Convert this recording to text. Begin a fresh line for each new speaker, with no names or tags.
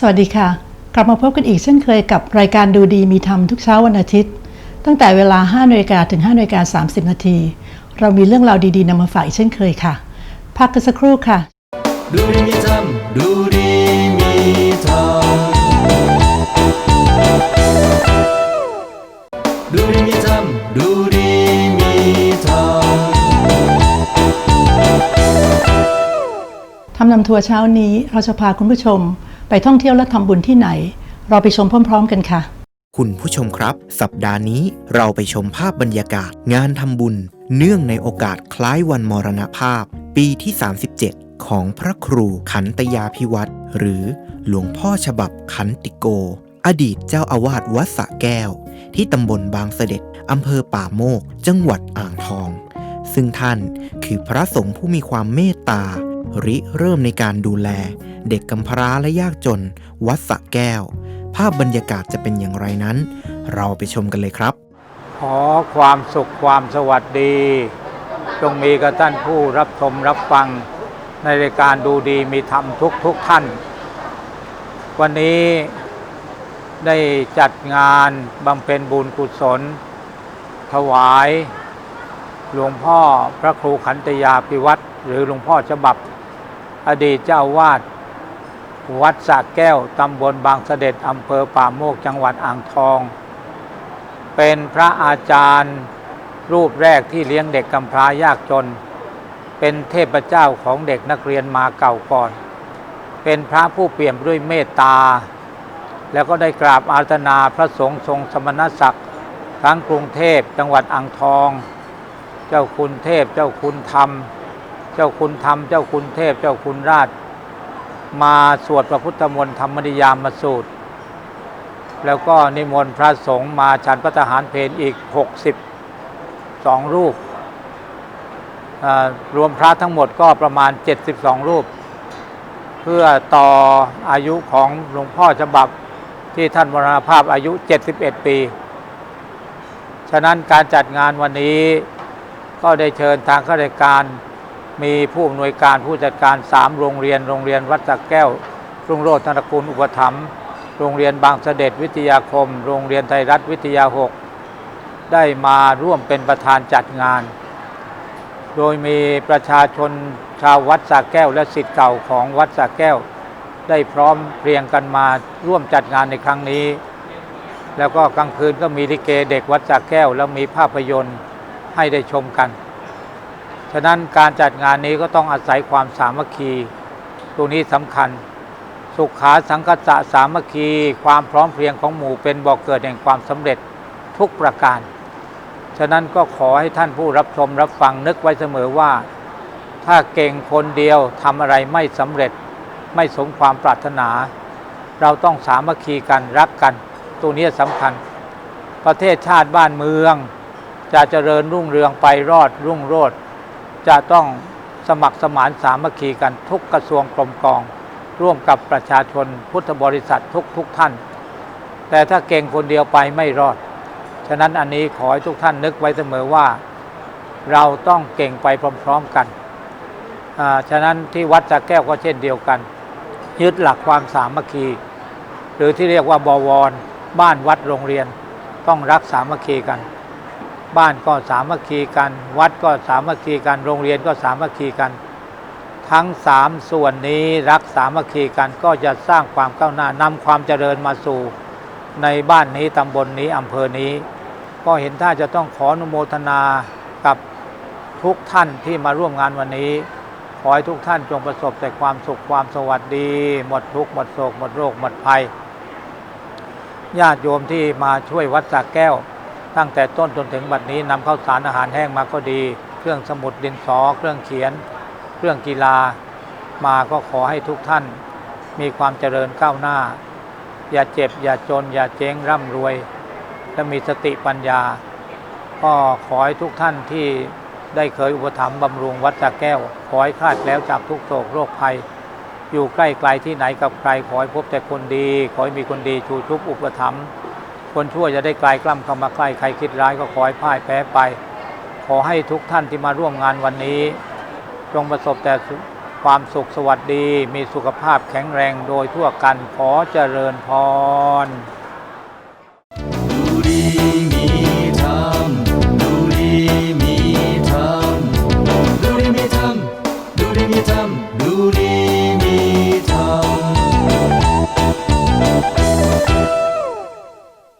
สวัสดีค่ะ กลับมาพบกันอีกเช่นเคยกับรายการดูดีมีธรรมทุกเช้าวันอาทิตย์ ตั้งแต่เวลา5นาฬิกาถึง5นาฬิกา30 นาที เรามีเรื่องราวดีๆนำมาฝากอีกเช่นเคยค่ะ พักกันสักครู่ค่ะ
ดูดีมีธรรมดูดีมีธรรมดูดีมีธรรมดูดีมีธรรม
ทำนำทัวร์เช้านี้เราจะพาคุณผู้ชม ไปท่องเที่ยวและทำบุญที่ไหน เราไปชมพร้อม ๆ กันค่ะ
คุณผู้ชมครับ สัปดาห์นี้เราไปชมภาพบรรยากาศ งานทำบุญ เนื่องในโอกาสคล้ายวันมรณภาพ ปีที่ 37 ของพระครูขันตยาพิวัตรหรือหลวงพ่อฉบับขันติโก อดีตเจ้าอาวาสวัดสะแก้ว ที่ตำบลบางเสด็จอำเภอป่าโมก จังหวัดอ่างทอง ซึ่งท่านคือพระสงฆ์ผู้มีความเมตตา ริเริ่มในการดูแล เด็กกำพร้าและยากจน วัดสะแก้ว ภาพบรรยากาศจะเป็นอย่างไรนั้น เราไปชมกันเลยครับ
ขอความสุขความสวัสดี จงมีกับท่านผู้รับชมรับฟัง ในรายการดูดีมีธรรมทุกทุกท่าน วันนี้ได้จัดงานบำเพ็ญบุญกุศล ถวาย หลวงพ่อพระครูขันตยาพิวัตรหรือหลวงพ่อฉบับ อดีตเจ้าวาด วัดสระแก้ว ตำบลบางเสด็จ อำเภอป่าโมก จังหวัดอ่างทอง เป็นพระอาจารย์รูปแรกที่เลี้ยงเด็กกำพร้ายากจน เป็นเทพเจ้าของเด็กนักเรียนมาเก่าก่อน เป็นพระผู้เปี่ยมด้วยเมตตา แล้วก็ได้กราบอาราธนาพระสงฆ์ทรงสมณศักดิ์ทั้งกรุงเทพจังหวัดอ่างทอง เจ้าคุณเทพเจ้าคุณธรรม เจ้าคุณธรรม เจ้าคุณเทพ เจ้าคุณราช มาสวดพระพุทธมนต์ธรรมนิยามมาสูตร แล้วก็นิมนต์พระสงฆ์มาฉันพระทหารเพลอีก 62 รูปอ่ารวมพระทั้งหมดก็ประมาณ 72 รูป เพื่อต่ออายุของหลวงพ่อฉบับที่ท่านมรณภาพอายุ 71 ปี ฉะนั้นการจัดงานวันนี้ก็ได้เชิญทางข้าราชการ มีผู้อำนวยการผู้จัดการ 3 โรงเรียน โรงเรียนวัดสักแก้ว รุ่งโรจน์ธนกุลอุปถัมภ์โรงเรียนบางเสด็จวิทยาคม โรงเรียนไทยรัฐวิทยา 6 ได้มาร่วมเป็นประธานจัดงาน โดยมีประชาชนชาววัดสระแก้วและสิทธิ์เก่าของวัดสระแก้ว ได้พร้อมเพรียงกันมาร่วมจัดงานในครั้งนี้ แล้วก็กลางคืนก็มีลิเกเด็กวัดสระแก้ว แล้วมีภาพยนตร์ให้ได้ชมกันะนั้นการจัดงานนี้ก็ต้องอาศัยความสามัคคี ตรงนี้สำคัญ สุขาสังคสะสามัคคี ความพร้อมเพรียงของหมู่เป็นบ่อกเกิดแห่งความสำเร็จทุกประการ ฉะนั้นก็ขอให้ท่านผู้รับชมรับฟังนึกไว้เสมอว่า ถ้าเก่งคนเดียวทำอะไรไม่สำเร็จไม่สมความปรารถนา เราต้องสามัคคีกันรักกันตัวนี้สำคัญ ประเทศชาติบ้านเมือง จะเจริญรุ่งเรืองไปรอดรุ่งโรจน์ จะต้องสมัครสมานสามัคคีกันทุกกระทรวงกรมกอง ร่วมกับประชาชนพุทธบริษัททุกทุกท่าน แต่ถ้าเก่งคนเดียวไปไม่รอด ฉะนั้นอันนี้ขอให้ทุกท่านนึกไว้เสมอว่า เราต้องเก่งไปพร้อมๆกันฉะนั้นที่วัดสะแก้วก็เช่นเดียวกัน ยึดหลักความสามัคคี หรือที่เรียกว่าบวร บ้านวัดโรงเรียนต้องรักสามัคคีกัน บ้านก็สามัคคีกัน วัดก็สามัคคีกัน โรงเรียนก็สามัคคีกัน ทั้งสามส่วนนี้รักสามัคคีกันก็จะสร้างความก้าวหน้านำความเจริญมาสู่ ในบ้านนี้ตำบลนนี้อำเภอนี้ ก็เห็นท่าจะต้องขออนุโมทนากับทุกท่านที่มาร่วมงานวันนี้ ขอให้ทุกท่านจงประสบแต่ความสุขความสวัสดี หมดทุกข์หมดโศกหมดโรคหมดภัย ญาติโยมที่มาช่วยวัดสระแก้ว ตั้งแต่ต้นจนถึงบัดนี้นำข้าวสารอาหารแห้งมาก็ดี เครื่องสมุดดินสอ เครื่องเขียน เครื่องกีฬา มาก็ขอให้ทุกท่าน มีความเจริญก้าวหน้า อย่าเจ็บ อย่าจน อย่าเจ๊งร่ำรวย และมีสติปัญญา ก็ขอให้ทุกท่านที่ได้เคยอุปถัมภ์บำรุงวัดสระแก้ว ขอให้คลาดแล้วจากทุกโศกโรคภัย อยู่ใกล้ไกลที่ไหนกับใครขอให้พบแต่คนดี ขอให้มีคนดีชูชุบอุปถัมภ์ คนชั่วจะได้ไกลกล้ำเข้ามาใกล้ใครคิดร้ายก็ขอให้พ่ายแพ้ไป ขอให้ทุกท่านที่มาร่วมงานวันนี้ จงประสบแต่ความสุขสวัสดี มีสุขภาพแข็งแรงโดยทั่วกันขอเจริญพร